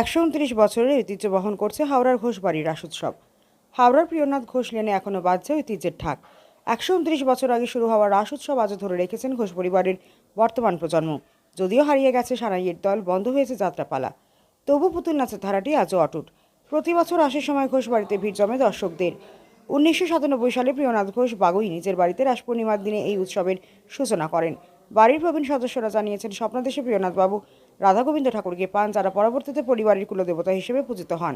একশো উনত্রিশ বছরের ঐতিহ্য বহন করছে হাওড়ার ঘোষবাড়ির রাস উৎসব হাওড়ার প্রিয়নাথ ঘোষ লেনে এখনও বাজছে ঐতিহ্যের ঠাক একশো উনত্রিশ বছর আগে শুরু হওয়া রাস উৎসব আজও ধরে রেখেছেন ঘোষ পরিবারের বর্তমান প্রজন্ম। যদিও হারিয়ে গেছে সানাইয়ের দল, বন্ধ হয়েছে যাত্রাপালা। তবু পুতুল নাচের ধারাটি আজও অটুট। প্রতি বছর আসার সময় ঘোষ বাড়িতে ভিড় জমে দর্শকদের। উনিশশো সাতানব্বই সালে প্রিয়নাথ ঘোষ বাগুই নিজের বাড়িতে রাস পূর্ণিমার দিনে এই উৎসবের সূচনা করেন। বাড়ির প্রবীণ সদস্যরা জানিয়েছেন, স্বপ্নাদেশে প্রিয়নাথবাবু রাধাগোবিন্দ ঠাকুরকে পান, যারা পরবর্তীতে পরিবারের কুলদেবতা হিসেবে পূজিত হন।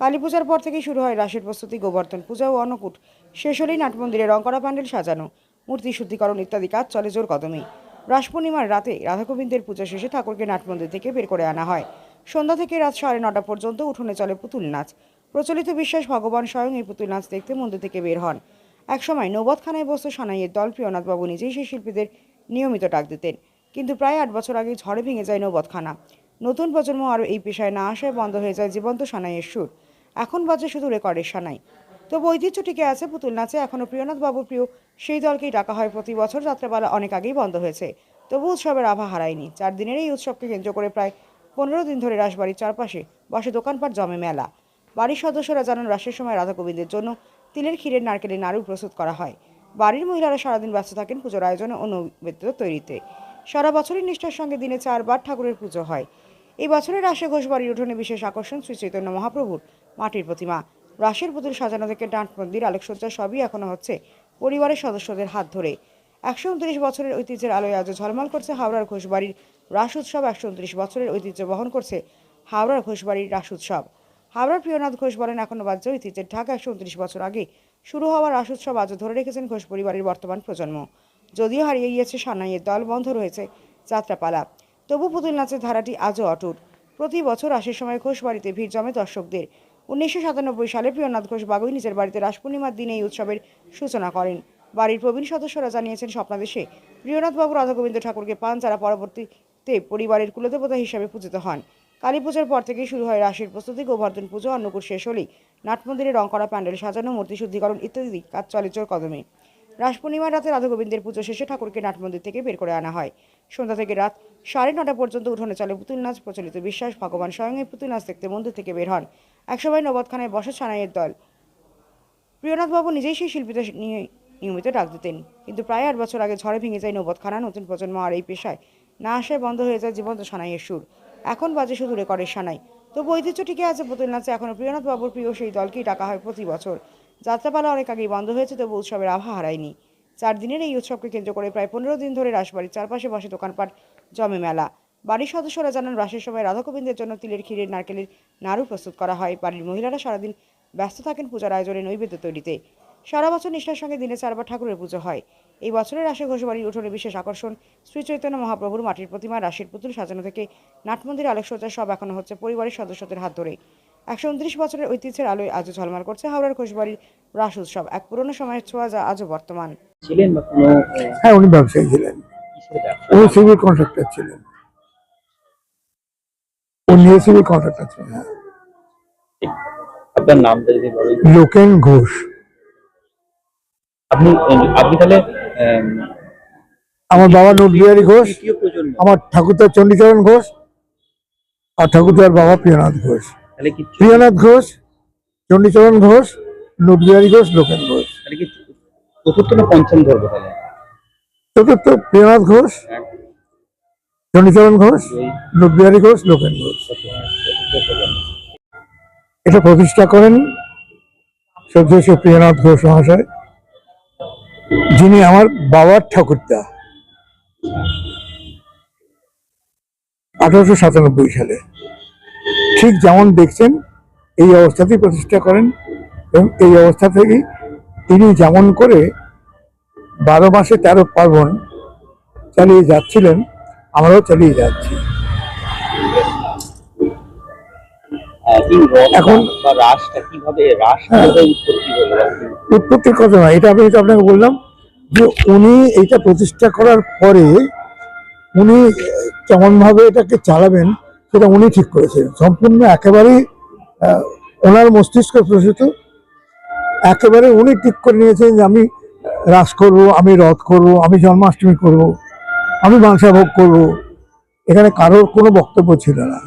কালী পূজার পর থেকেই শুরু হয় রাসের প্রস্তুতি, গোবর্ধন পূজা ও অন্নকূট। শেষ হলেই নাটমন্দিরে রংকরা প্যান্ডেল সাজানো, মূর্তি শুদ্ধিকরণ ইত্যাদি কাজ চলে জোর কদমে। রাস পূর্ণিমার রাতে রাধাগোবিন্দের পূজা শেষে ঠাকুরকে নাটমন্দির থেকে বের করে আনা হয়। সন্ধ্যা থেকে রাত সাড়ে নটা পর্যন্ত উঠোনে চলে পুতুল নাচ। প্রচলিত বিশ্বাস, ভগবান স্বয়ং এই পুতুল নাচ দেখতে মন্দির থেকে বের হন। একসময় নৌবতখানায় বসত সানাইয়ের দল প্রিয়নাথবাবু নিজেই সেই শিল্পীদের নিয়মিত ডাক দিতেন। কিন্তু প্রায় আট বছর আগে ঝড়ে ভেঙে যায় নৌবতখানা। নতুন প্রজন্ম আরও এই পেশায় না আসায় বন্ধ হয়ে যায় জীবন্ত সানাইয়ের সুর। এখন বাজে শুধু রেকর্ডের সানাই। তবু ঐতিহ্য টিকে আছে পুতুল নাচে। এখনও প্রিয়নাথ বাবুর প্রিয়। সেই দলকেই ডাকা হয় প্রতি বছর যাত্রাপালা অনেক আগেই বন্ধ হয়েছে। তবু উৎসবের আভা হারায়নি। চার দিনের এই উৎসবকে কেন্দ্র করে প্রায় পনেরো দিন ধরে রাসবাড়ির চারপাশে বসে দোকানপাট, জমে মেলা। বাড়ির সদস্যরা জানান, রাসের সময় রাধা গোবিন্দের জন্য তিলের ক্ষীরের নারকেলের নাড়ু প্রস্তুত করা হয়। বাড়ির মহিলারা সারাদিন ব্যস্ত থাকেন পুজোর আয়োজনে ও তৈরিতে। সারা বছরই নিষ্ঠার সঙ্গে দিনে চারবার ঠাকুরের পুজো হয়। এই বছরের রাসে ঘোষবাড়ির উঠোনে বিশেষ আকর্ষণ শ্রী চৈতন্য মহাপ্রভুর মাটির প্রতিমা। রাসের পুতুল সাজানো থেকে ডাঁট মন্দির, আলোকসজ্জা সবই এখনও হচ্ছে পরিবারের সদস্যদের হাত ধরে। একশো উনত্রিশ বছরের ঐতিহ্যের আলোয় আজও ঝলমল করছে হাওড়ার ঘোষবাড়ির রাস উৎসব। একশো উনত্রিশ বছরের ঐতিহ্য বহন করছে হাওড়ার ঘোষবাড়ির রাস উৎসব। হাওড়ার প্রিয়নাথ ঘোষ বলেন এখনও বাজ্য ঐতিহ্যের ঢাকা। একশো উনত্রিশ বছর আগে শুরু হওয়া রাস উৎসব আজও ধরে রেখেছেন ঘোষ পরিবারের বর্তমান প্রজন্ম। যদিও হারিয়ে গিয়েছে সানাইয়ের দল, বন্ধ রয়েছে যাত্রাপালা। তবু পুতুল নাচের ধারাটি আজও অটুট। প্রতি বছর আসার সময় ঘোষ বাড়িতে ভিড় জমে দর্শকদের। উনিশশো সাতানব্বই সালে প্রিয়নাথ ঘোষ বাগুই নিজের বাড়িতে রাস পূর্ণিমার দিনে এই উৎসবের সূচনা করেন। বাড়ির প্রবীণ সদস্যরা জানিয়েছেন স্বপ্নাদেশে প্রিয়নাথবাবু রাধাগোবিন্দ ঠাকুরকে পান যারা পরবর্তীতে পরিবারের কুলদেবতা হিসাবে পূজিত হন। কালী পুজোর পর থেকেই শুরু হয় রাশির প্রস্তুতি, গোবর্ধন পুজো, অন্নকূট শেষ হলেই নাটমন্দিরে রং করা, প্যান্ডেল সাজানো, মূর্তি শুদ্ধিকরণ ইত্যাদি কাজ চলে চোর কদমে। রাস পূর্ণিমার রাতে রাধাগোবিন্দের পুজো শেষে ঠাকুরকে নাটমন্দির থেকে বের করে আনা হয়। সন্ধ্যা থেকে রাত সাড়ে নটা পর্যন্ত উঠোনে চলে পুতুল নাচ, প্রচলিত বিশ্বাস, ভগবান স্বয়ং এই পুতুল নাচ দেখতে মন্দির থেকে বের হন। একসময় নবদখানায় বসে সানাইয়ের দল। প্রিয়নাথবাবু নিজেই সেই শিল্পীদের নিয়ে নিয়মিত ডাক দিতেন। কিন্তু প্রায় আট বছর আগে ঝড়ে ভেঙে যায় নবদখানা নতুন প্রজন্ম আর এই পেশায় না আসায় বন্ধ হয়ে যায় জীবন্ত সানাইয়ের সুর। এখন বাজে শুধু রেকর্ডের সানাই। তবু ঐতিহ্য টিকে আছে পুতুল নাচে। এখনও প্রিয়নাথ বাবুর প্রিয় সেই দলকেই ডাকা হয় প্রতি বছর। যাত্রাপালা অনেক আগেই বন্ধ হয়েছে, তবু উৎসবের আভা হারায়নি। চার দিনের এই উৎসবকে কেন্দ্র করে প্রায় পনেরো দিন ধরে রাসবাড়ির চারপাশে বসে দোকানপাট জমে মেলা। বাড়ির সদস্যরা জানান, রাসের সময় রাধাগোবিন্দের জন্য তিলের ক্ষীরের, নারকেলের নাড়ু প্রস্তুত করা হয়। বাড়ির মহিলারা সারাদিন ব্যস্ত থাকেন পূজার আয়োজনে নৈবেদ্য তৈরিতে। সারা বছর নিষ্ঠার সঙ্গে দিনে চারবার ঠাকুরের পুজো হয়। এই বছরের রাসে ঘোষবাড়ির উঠোনে বিশেষ আকর্ষণ শ্রী চৈতন্য মহাপ্রভুর মাটির প্রতিমা রাশের পুতুল সাজানো থেকে নাটমন্দির আলোকসজ্জা সব এখনও হচ্ছে পরিবারের সদস্যদের হাত ধরে। একশো উনত্রিশ বছরের ঐতিহ্যের আলোয় আজও ঝলমাল করছে হাওড়ার ঘোষবাড়ির রাস উৎসব। এক পুরনো সময়ের ছোঁয়া যা আজও বর্তমান। ছিলেন হ্যাঁ উনি ব্যবসায়ী ছিলেন। উনি সিভিল কন্ট্রাক্টর ছিলেন। উনি সিভিল কন্ট্রাক্টর ছিলেন হ্যাঁ। আপনার নামটা যদি বলেন। লোকেন ঘোষ। আপনি আপনি তাহলে আমার বাবা নোটবিহারী ঘোষ আমার ঠাকুরদার চণ্ডীচরণ ঘোষ আর ঠাকুরদার বাবা প্রিয়নাথ ঘোষ। তাহলে কি প্রিয়নাথ ঘোষ চণ্ডীচরণ ঘোষ নোটবিহারী ঘোষ লোকেন ঘোষ। তাহলে কি চতুর্থ না পঞ্চম ধরবো তাহলে? চতুর্থ প্রিয়নাথ ঘোষ এক, চণ্ডীচরণ ঘোষ দুই, ঘোষ লোকেন ঘোষ। এটা প্রতিষ্ঠা করেন শ্রদ্ধেয় প্রিয়নাথ ঘোষ মহাশয় যিনি আমার বাবার ঠাকুরদা। আঠারোশো সাতানব্বই সালে। ঠিক যেমন দেখছেন এই অবস্থাতেই প্রতিষ্ঠা করেন এবং এই অবস্থা থেকেই তিনি যেমন করে বারো মাসে তেরো পার্বণ চালিয়ে যাচ্ছিলেন আমরাও চালিয়ে যাচ্ছি এখন- হ্যাঁ। উৎপত্তির কথা নয় এটা আমি আপনাকে বললাম যে উনি এটা প্রতিষ্ঠা করার পরে উনি কেমন ভাবে এটাকে চালাবেন সেটা উনি ঠিক করেছেন। সম্পূর্ণ একেবারেই ওনার মস্তিষ্ক প্রসূত। একেবারে উনি ঠিক করে নিয়েছেন যে আমি রাস করব, আমি রথ করব, আমি জন্মাষ্টমী করব, আমি মাংসা ভোগ করব। এখানে কারোর কোনো বক্তব্য ছিল না।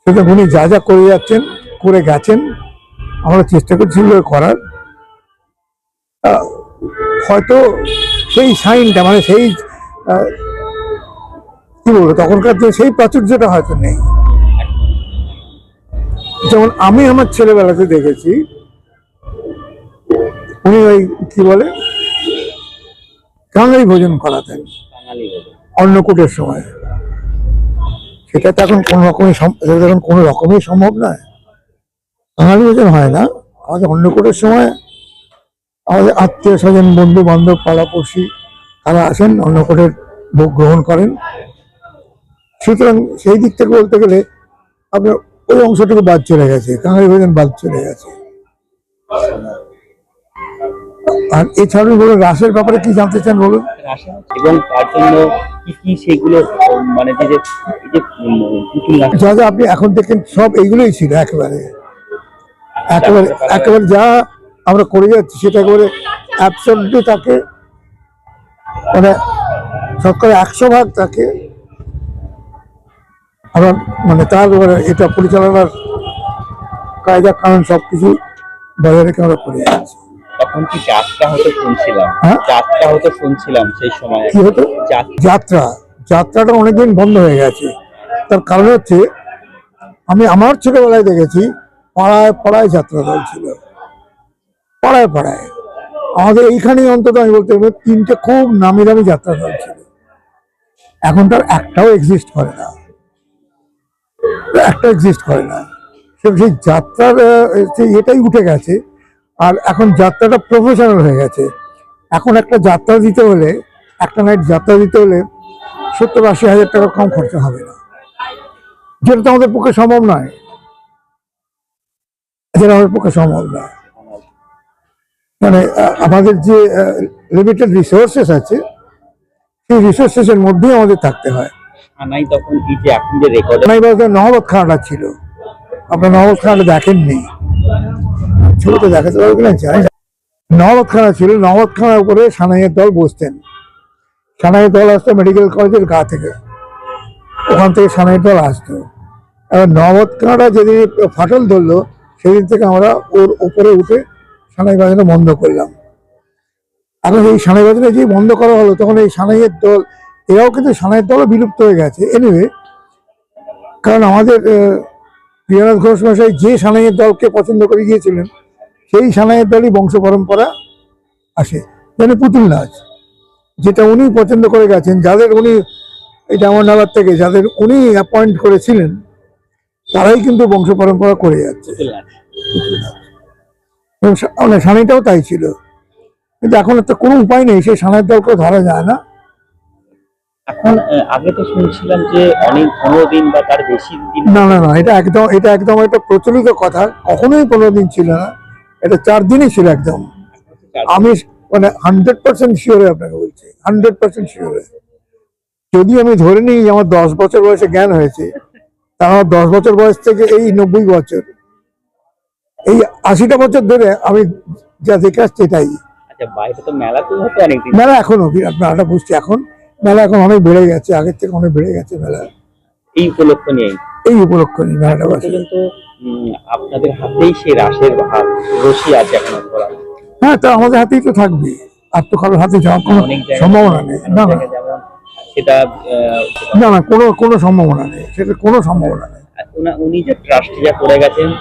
সুতরাং উনি যা যা করে যাচ্ছেন, করে গেছেন, আমরা চেষ্টা করছি করার। হয়তো সেই সাইনটা মানে সেই কি বলব তখনকার দিনে সেই প্রাচুর্যটা হয়তো নেই। যেমন আমি আমার ছেলেবেলাতে দেখেছি উনি ওই কি বলে? কাঙালি ভোজন করাতেন। অন্নকূটের সময়। সেটা তো এখন কোনো রকমই এখন কোনো রকমই সম্ভব নয়। বাঙালি ভোজন হয় না। আমাদের অন্নকূটের সময় আমাদের আত্মীয় স্বজন বন্ধু বান্ধব পাড়াপড়শি তারা আসেন অন্নকূটের ভোগ গ্রহণ করেন। সুতরাং সেই দিক থেকে বলতে গেলে আপনার ওই অংশটুকু বাদ চলে গেছে কাঙালি ভোজন বাদ চলে গেছে। আর এছাড়াও বলুন রাসের ব্যাপারে কি জানতে চান বলুন? এবং তার জন্য কি কি সেগুলো মানে যে যে আপনি এখন দেখেন সব এইগুলোই ছিল একেবারে। একেবারে একেবারে যা আমরা করে যাচ্ছি সেটা একেবারে অ্যাবসলিউটলি তাকে মানে শতকরা একশো ভাগ তাকে আবার মানে তার এটা পরিচালনার কায়দা কারণ সব কিছু বজায় রেখে আমরা করে যাচ্ছি। তখন কি যাত্রা হতো শুনছিলাম? হ্যাঁ? যাত্রা হতো শুনছিলাম সেই সময়। কি হতো? যাত্রা যাত্রা। যাত্রাটা অনেকদিন বন্ধ হয়ে গেছে। তার কারণ হচ্ছে আমি আমার ছোটবেলায় দেখেছি পাড়ায় পাড়ায় যাত্রা দল ছিল পাড়ায় পাড়ায়। আমাদের এইখানেই অন্তত আমি বলতে পারব তিনটে খুব নামি দামি যাত্রা দল ছিল এখন তার একটাও এক্সিস্ট করে না। একটা এক্সিস্ট করে না। সেই যাত্রার সেই এটাই উঠে গেছে। আর এখন যাত্রাটা প্রফেশনাল হয়ে গেছে। এখন একটা যাত্রা দিতে হলে, একটা নাইট যাত্রা দিতে হলে সত্তর আশি হাজার টাকা কম খরচা হবে না। যেটা তো আমাদের পক্ষে সম্ভব নয়। যেটা আমাদের পক্ষে সম্ভব নয় মানে আমাদের যে লিমিটেড রিসোর্সেস আছে, সেই রিসোর্সেসের মধ্যেই আমাদের থাকতে হয়। থানায় নহবত খানাটা ছিল। আপনার নহবত খানাটা দেখেননি। ছবিটা দেখাতে পারবে না জানি নহবত খানা ছিল, নহবত খানার উপরে সানাইয়ের দল বসতেন। সানাইয়ের দল আসতো মেডিকেল কলেজের গা থেকে। ওখান থেকে সানাইয়ের দল আসতো। এবার নহবত খানাটা যেদিন ফাটল ধরলো, সেদিন থেকে আমরা ওর উপরে উঠে সানাই বাজানো বন্ধ করলাম। এখন এই সানাই বাজারে যে বন্ধ করা হলো, তখন এই সানাইয়ের দল এরাও কিন্তু সানাইয়ের দলও বিলুপ্ত হয়ে গেছে। এনিওয়ে কারণ আমাদের প্রিয়নাথ ঘোষ মশাই যে সানাইয়ের দলকে পছন্দ করে গিয়েছিলেন সেই সানাইয়ের দলই বংশ পরম্পরা আসে। যেন পুতুল নাচ যেটা উনি পছন্দ করে গেছেন যাদের উনি এই জামাননগর থেকে যাদের উনি অ্যাপয়েন্ট করেছিলেন তারাই কিন্তু বংশ পরম্পরা করে যাচ্ছে। এবং সা- মানে সানাইটাও তাই ছিল। কিন্তু এখন তো কোনো উপায় নেই সেই সানাইয়ের দলকে ধরা যায় না। এখন আগে তো শুনছিলাম যে অনেক পনেরো দিন বা তার বেশি দিন না না না এটা একদম এটা একদম একটা প্রচলিত কথা। কখনোই পনেরো দিন ছিল না। এটা চার দিনই ছিল একদম। আমি মানে হান্ড্রেড পার্সেন্ট শিওরে আপনাকে বলছি। হান্ড্রেড পার্সেন্ট শিওরে যদি আমি ধরে নিই আমার দশ বছর বয়সে জ্ঞান হয়েছে তা আমার দশ বছর বয়স থেকে এই নব্বই বছর। এই আশিটা বছর ধরে আমি যা দেখে আসছি এটাই। আচ্ছা মেলা এখনও বিরাট মেলাটা বুঝছি এখন। মেলা এখন অনেক বেড়ে গেছে আগের থেকে অনেক বেড়ে গেছে মেলা। এই উপলক্ষ নিয়ে এই উপলক্ষ নিয়ে মেলাটা বসে। পর্যন্ত আপনাদের হাতেই সেই রাসের হাত রশি আছে এখন হ্যাঁ তা আমাদের হাতেই তো থাকবে। আর তো কারোর হাতে যাওয়ার কোনো সম্ভাবনা নেই। না না। সেটা না না কোনো কোনো সম্ভাবনা নেই। সেটা কোনো সম্ভাবনা নেই। উনা- যে ট্রাস্ট যা করে গেছেন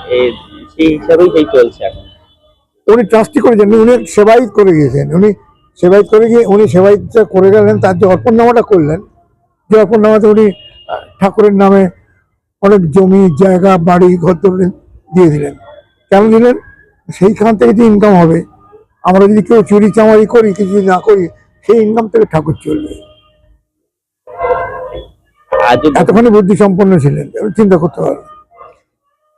সেই হিসাবেই সেই চলছে এখন। উনি ট্রাস্টি করেছেন উনি সেবাইত করে গিয়েছেন। উনি সেবাইত করে গিয়ে উনি সেবাইতটা করে গেলেন তার যে অর্পণনামাটা করলেন যে অর্পণনামাতে উনি ঠাকুরের নামে অনেক জমি জায়গা বাড়ি ঘর দৌড়ে দিয়ে দিলেন। কেন দিলেন? সেইখান থেকে যে ইনকাম হবে আমরা যদি কেউ চুরি চামারি করি কিছু যদি না করি সেই ইনকাম থেকে ঠাকুর চলবে। এতখানি বুদ্ধি সম্পন্ন ছিলেন চিন্তা করতে পারবেন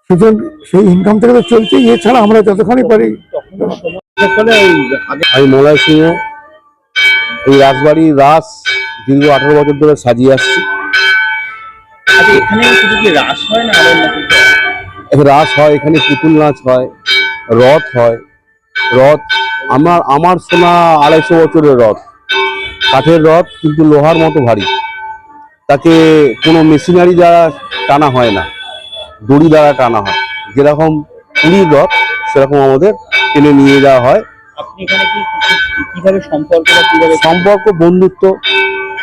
সুতরাং সেই ইনকাম থেকে তো চলছেই এছাড়া আমরা যতখানি পারি আমি মলয় সিংহ এই রাজবাড়ি রাস দীর্ঘ আঠারো বছর ধরে সাজিয়ে আসছি। আচ্ছা এখানে শুধু কি রাস হয় না রাস হয় এখানে পুতুল নাচ হয় রথ হয়। রথ আমার আমার সোনা আড়াইশো বছরের রথ। কাঠের রথ কিন্তু লোহার মতো ভারী। তাকে কোনো মেশিনারি দ্বারা টানা হয় না। দড়ি দ্বারা টানা হয়। যেরকম পুরীর রথ সেরকম আমাদের টেনে নিয়ে যাওয়া হয়। কীভাবে সম্পর্ক কীভাবে সম্পর্ক, বন্ধুত্ব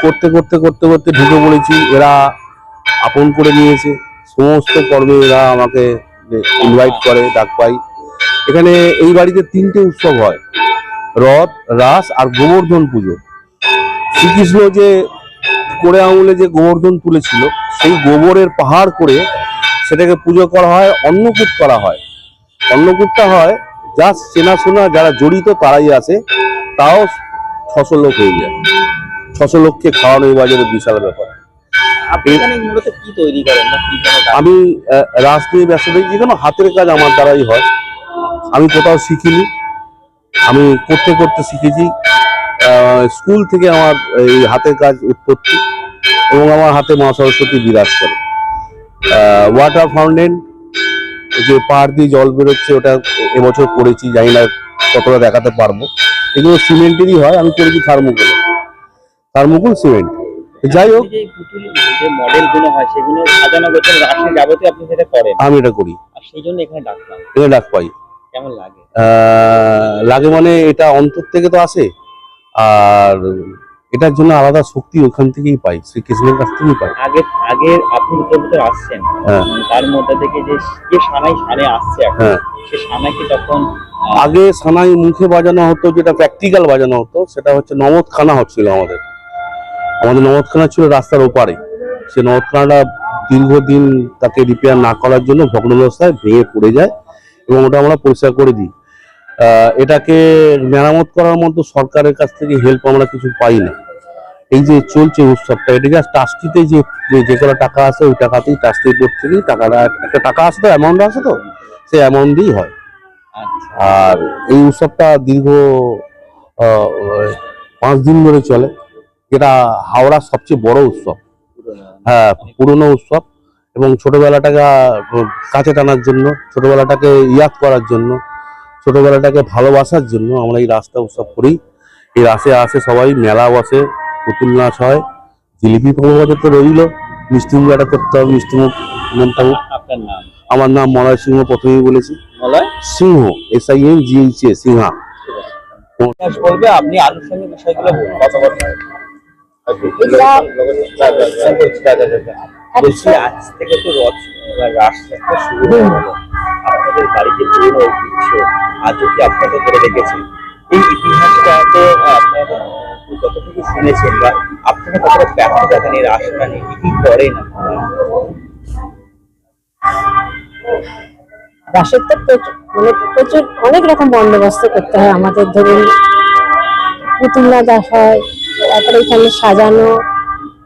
করতে করতে করতে করতে ঢুকে পড়েছি। এরা আপন করে নিয়েছে। সমস্ত কর্মে এরা আমাকে ইনভাইট করে, ডাক পাই এখানে এই বাড়িতে তিনটে উৎসব হয়। রথ, রাস আর গোবর্ধন পুজো। শ্রীকৃষ্ণ যে করে আঙুলে যে গোবর্ধন তুলেছিল, সেই গোবরের পাহাড় করে সেটাকে পুজো করা হয়, অন্নকূট করা হয়। অন্নকূটটা হয় যা চেনাশোনা যারা জড়িত তারাই আছে তাও ছশো লোক হয়ে যায়। ছশো লোককে খাওয়ানো এই বাজারে বিশাল ব্যাপার। আপনি এখানে তৈরি করেন বা কি কোনো আমি রাস নিয়ে ব্যস্ত থাকি যে কোনো হাতের কাজ আমার দ্বারাই হয়। আমি কোথাও শিখিনি। আমি করতে করতে শিখেছি। স্কুল থেকে আমার এই হাতের কাজ উৎপত্তি এবং আমার হাতে মা সরস্বতী বিরাজ করে। ওয়াটার ফাউন্টেন যে পাহাড় দিয়ে জল বেরোচ্ছে ওটা এবছর করেছি জানি না কতটা দেখাতে পারব। এগুলো সিমেন্টেরই হয় আমি করেছি থার্মোকোল। থার্মোকোল সিমেন্ট। যাই হোক। হয় আমি এটা করি। আর সেই জন্য এখানে ডাক পাই। কেমন লাগে? আহ, লাগে মানে এটা অন্তর থেকে তো আসে। আর এটার জন্য আলাদা শক্তি ওখান থেকেই পাই শ্রীকৃষ্ণের কাছ থেকেই পাই আগে আগে আপনি দুটোর ভিতরে আসছেন হ্যাঁ। তার মধ্যে থেকে যে যে সানাই সানে আসছে এখন হ্যাঁ। সে সানাইকে তখন আগে সানাই মুখে বাজানো হতো যেটা প্র্যাকটিক্যাল বাজানো হতো সেটা হচ্ছে নমদখানা হচ্ছিল আমাদের আমাদের নমদখানা ছিল রাস্তার ওপারে সে নমদখানাটা দীর্ঘদিন তাকে রিপেয়ার না করার জন্য ভগ্নাবস্থায় ভেঙে পড়ে যায় এবং ওটা আমরা পরিষ্কার করে দিই এটাকে মেরামত করার মতো সরকারের কাছ থেকে হেল্প আমরা কিছু পাই না। এই যে চলছে উৎসবটা এটা জাস্ট ট্রাস্টিতে যে যে- কটা টাকা আছে ওই টাকাতেই ট্রাস্টি করতে গিয়ে টাকাটা একটা টাকা আছে তো অ্যামাউন্ট আছে তো সেই অ্যামাউন্ট দিয়েই হয়। আচ্ছা। আর এই উৎসবটা দীর্ঘ পাঁচ দিন ধরে চলে। যেটা হাওড়ার সবচেয়ে বড় উৎসব। হ্যাঁ পুরনো উৎসব। এবং ছোটবেলাটাকে কাছে টানার জন্য ছোটবেলাটাকে ইয়াদ করার জন্য ছোটবেলাটাকে ভালোবাসার জন্য আমরা এই রাসটা উৎসব করি। এই রাসে আসে সবাই মেলা বসে পুতুল নাচ হয় জিলিপি পর্বতে তো রইল। মিষ্টিমুখটা করতে হবে মিষ্টিমুখ মনটা আপনার নাম? আমার নাম মলয় সিংহ প্রথমেই বলেছি। Malay? Sinha S I N G H A Singha. আপনি আনুষঙ্গিক বিষয়গুলো কথা বলবেন বলছি আজ থেকে তো রথ রাস শুরু হয়ে আপনাদের বাড়িতে পুরনো আজও কি আপনারা ধরে রেখেছেন এই ইতিহাসটা তো আপনারা কতটুকু শুনেছেন বা আপনারা কতটা ব্যাখ্যা দেখেন এই রাসটা নিয়ে কি করেন? রাসের তো মানে প্রচুর অনেক রকম বন্দোবস্ত করতে হয়। আমাদের ধরুন পুতুল নাচ হয়, তারপরে এখানে সাজানো,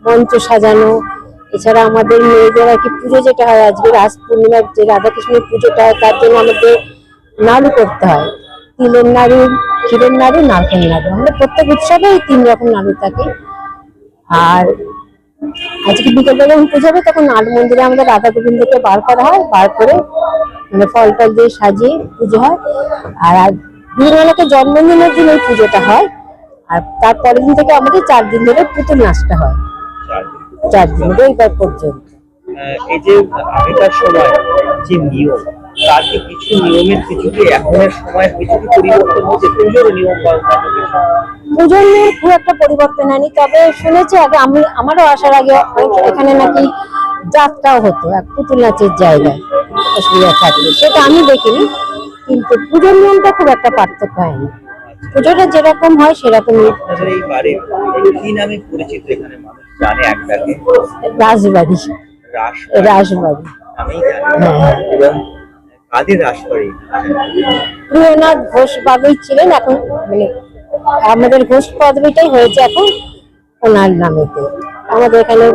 মঞ্চ সাজানো এছাড়া আমাদের মেয়েদের আর কি পুজো যেটা হয়, আজকে রাস পূর্ণিমার যে রাধাকৃষ্ণের পুজোটা হয়, তার জন্য আমাদের নাড়ু করতে হয়। তিলের নাড়ু, ক্ষীরের নাড়ু, নারকেল নাড়ু। আমাদের প্রত্যেক উৎসবে এই তিন রকম নাড়ু থাকে। আর আজকে বিকেলবেলা যখন পুজো হবে, তখন নাট মন্দিরে আমাদের রাধা গোবিন্দকে বার করা হয়। বার করে মানে ফল টল দিয়ে সাজিয়ে পুজো হয়। আর আজ দুর্গালাকে জন্মদিনের দিন ওই পুজোটা হয়। আর তারপরের দিন থেকে আমাদের চার দিন ধরে পুতুল নাচটা হয়। চার দিন। চার দিন রবিবার পর্যন্ত এই যে আগেকার সময় যে নিয়ম তার কি কিছু নিয়মের কিছু কি এখনের সময় কিছু কি পরিবর্তন হয়েছে? পুজোর নিয়ম বা পুজোর নিয়ে খুব একটা পরিবর্তন হয়নি তবে শুনেছি আগে আমি আমারও আসার আগে এখানে নাকি যাত্রাও হতো এক পুতুল নাচের জায়গায় অসুবিধা থাকলে। সেটা আমি দেখিনি কিন্তু পুজোর নিয়মটা খুব একটা পার্থক্য হয়নি। পুজোটা যেরকম হয় সেরকমই। আপনাদের এই বাড়ির পরিচিত এখানে মানুষ। জানে একটাকে রাজবাড়ি। রাজবাড়ি। জানে। হ্যাঁ। কাদের রাস বাড়ি প্রিয়নাথ ঘোষ বাবুই ছিলেন এখন মানে আমাদের ঘোষ পদবিটাই হয়েছে এখন ওনার নামেতে। আমাদের এখানে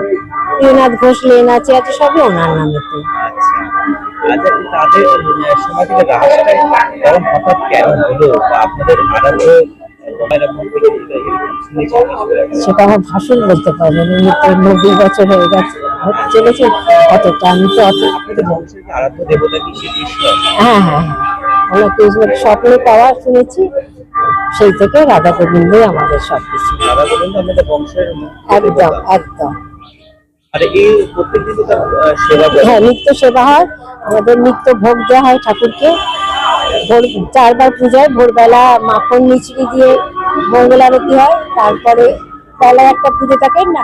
প্রিয়নাথ ঘোষ লেন আছে আছে সবই ওনার নামেতে। আচ্ছা। আচ্ছা তাদের থেকে রাসটা এরকম হঠাৎ কেন হলো? আপনাদের আরাধ্য সেটা আমার ভাষণ বলতে পারবেন উনি নব্বই বছর হয়ে গেছে চলেছে অতটা আমি তো অত হ্যাঁ হ্যাঁ হ্যাঁ। ওনাকে স্বপ্নে পাওয়া শুনেছি সেই থেকে রাধা গোবিন্দই আমাদের সবকিছু একদম একদম। হ্যাঁ নিত্য সেবা হয় আমাদের নিত্য ভোগ দেওয়া হয় ঠাকুরকে। ভোর চারবার পূজায় ভোরবেলা মাখন মিছরি দিয়ে মঙ্গল আরতি হয় তারপরে বেলায় একটা পুজো থাকে না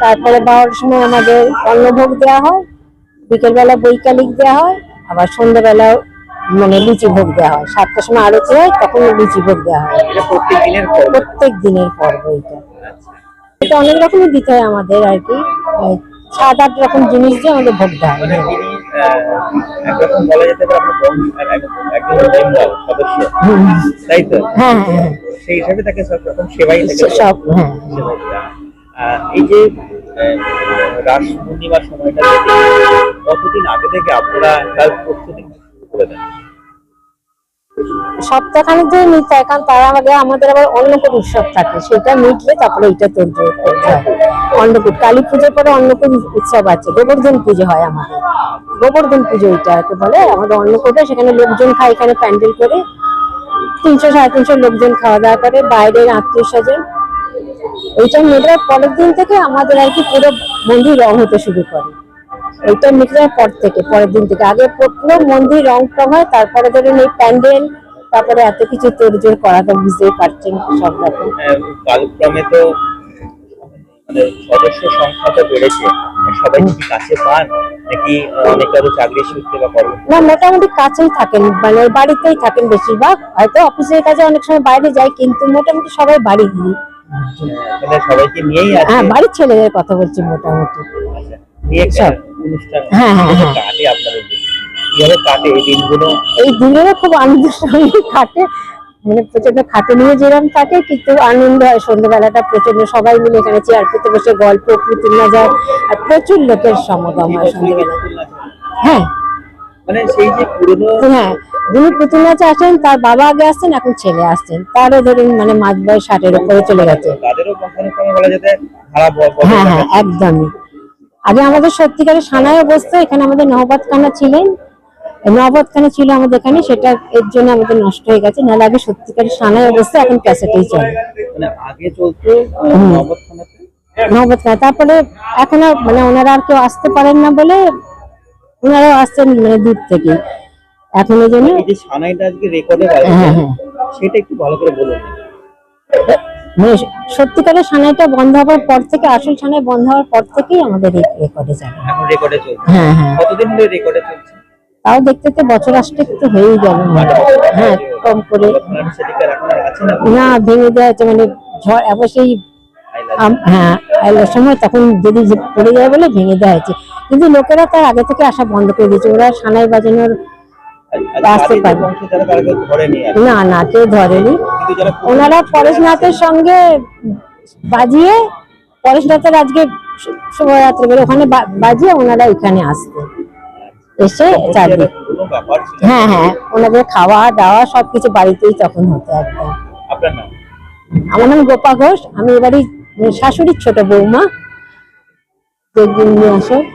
তারপরে বারোটার সময় আমাদের অন্নভোগ দেওয়া হয় বিকেলবেলা বৈকালিক দেওয়া হয় আবার সন্ধ্যাবেলাও মানে লুচি ভোগ দেওয়া হয় সাতটার সময় আরতি হয় তখন লুচি ভোগ দেওয়া হয়। প্রত্যেক দিনের পর্ব? এটা। এটা অনেক রকমই দিতে হয় আমাদের আর কি সাত আট রকম জিনিস দিয়ে আমাদের ভোগ দেওয়া হয়। মানে বলা যেতে পারে সদস্য তাই তো সেই হিসাবে তাকে সেবাই এই যে কতদিন আগে থেকে আপনারা তার প্রস্তুতি করে দেন? সপ্তাহখানেক ধরে নিতে কারণ তার আগে আমাদের আবার অন্নকূট উৎসব থাকে, সেটা মিটলে তারপরে এটা তৈরি করতে হয়। অন্নকূট, কালী পুজোর পরে অন্নকূট উৎসব আছে, গোবর্ধন পুজো হয় আমাদের। গোবর্ধন পুজো এটা আর কি বলে, আমাদের অন্নকূটে সেখানে লোকজন খায়, এখানে প্যান্ডেল করে তিনশো, সাড়ে তিনশো লোকজন খাওয়া দাওয়া করে, বাইরের আত্মীয় স্বজন। ওইটা মেটার পরের দিন থেকে আমাদের আর কি পুরো মন্দির রং হতে শুরু করে। ওইটা মিটার পর থেকে পরের দিন থেকে। আগে পুরো মন্দির রং টং হয় তারপরে ধরুন এই প্যান্ডেল তারপরে এত কিছু তোড়জোড় করা তো বুঝতেই পারছেন সব রকম। কালক্রমে তো মানে সদস্য সংখ্যা তো বেড়েছে। সবাই কি কাছে পান? নাকি অনেকে আরও চাকরি সূত্রে বা কর্ম না মোটামুটি কাছেই থাকেন মানে বাড়িতেই থাকেন বেশিরভাগ। হয়তো অফিসের কাজে অনেক সময় বাইরে যায় কিন্তু মোটামুটি সবাই বাড়ি গিয়ে। মানে সবাইকে নিয়েই আছে। হ্যাঁ বাড়ির ছেলেদের কথা বলছি মোটামুটি। নিয়ে হ্যাঁ, হ্যাঁ, হ্যাঁ। কাটে আপনাদের কীভাবে কাটে এই দিনগুলো। এই দিনেরও খুব আনন্দের সঙ্গে কাটে। মানে প্রচণ্ড যেরকম থাকে কিন্তু আনন্দ হয়। সন্ধ্যাবেলাটা প্রচণ্ড সবাই মিলে এখানে চেয়ার পেতে বসে গল্প পুতুল যায় আর প্রচুর লোকের সমাগম হয় সন্ধ্যাবেলা। হ্যাঁ। মানে সেই যে পুরনো হ্যাঁ যিনি পুতুল নাচে আসেন তার বাবা আগে আসছেন এখন ছেলে আসছেন। তারও ধরুন মানে মাঝ বয়স ষাটের উপরে চলে গেছে। হ্যাঁ হ্যাঁ একদমই। আগে আমাদের সত্যিকারের সানায় বসতো এখানে আমাদের নহবত খানা ছিলেন। নহবত খানা ছিল আমাদের এখানে সেটা এর জন্য আমাদের নষ্ট হয়ে গেছে। নাহলে আগে সত্যিকারের সানায় অবস্থা এখন ক্যাসেটেই চলে। মানে আগে চলতো। খানা তারপরে এখন মানে ওনারা আর কেউ আসতে পারেন না বলে ওনারাও আসছেন মানে দূর থেকে। এখন এই জন্য সানাইটা আজকে রেকর্ডে হ্যাঁ হ্যাঁ। সেটা একটু ভালো করে বলুন। মানে সত্যিকারের সানাইটা বন্ধ হওয়ার পর থেকে আসল সানাই বন্ধ হওয়ার পর থেকেই আমাদের এই রেকর্ডে যাবে। এখন রেকর্ডে চলছে? হ্যাঁ হ্যাঁ। কতদিন ধরে রেকর্ডে চলছে? তাও দেখতে দেখতে বছর আসতে একটু হয়েই গেল। হ্যাঁ কম করে। না? ভেঙে দেওয়া হচ্ছে মানে ঝড় অবশ্যই হ্যাঁ সময় তখন যদি পড়ে যায় বলে ভেঙে দেওয়া হয়েছে। কিন্তু লোকেরা তার আগে থেকে আসা বন্ধ করে দিয়েছে। ওরা সানাই বাজানোর আসতে পারে। না না কেউ ধরেনি। ওনারা পরেশনাথের সঙ্গে বাজিয়ে পরেশনাথের আজকে শু- শুভরাত্রি ওখানে বাজিয়ে ওনারা এখানে আসতেন। এসে ছিল? হ্যাঁ হ্যাঁ ওনাদের খাওয়া দাওয়া সবকিছু বাড়িতেই তখন হতো একদম। আমার নাম গোপা ঘোষ। আমি এবারই শাশুড়ির ছোট বৌমা। যে নিয়ে আসে।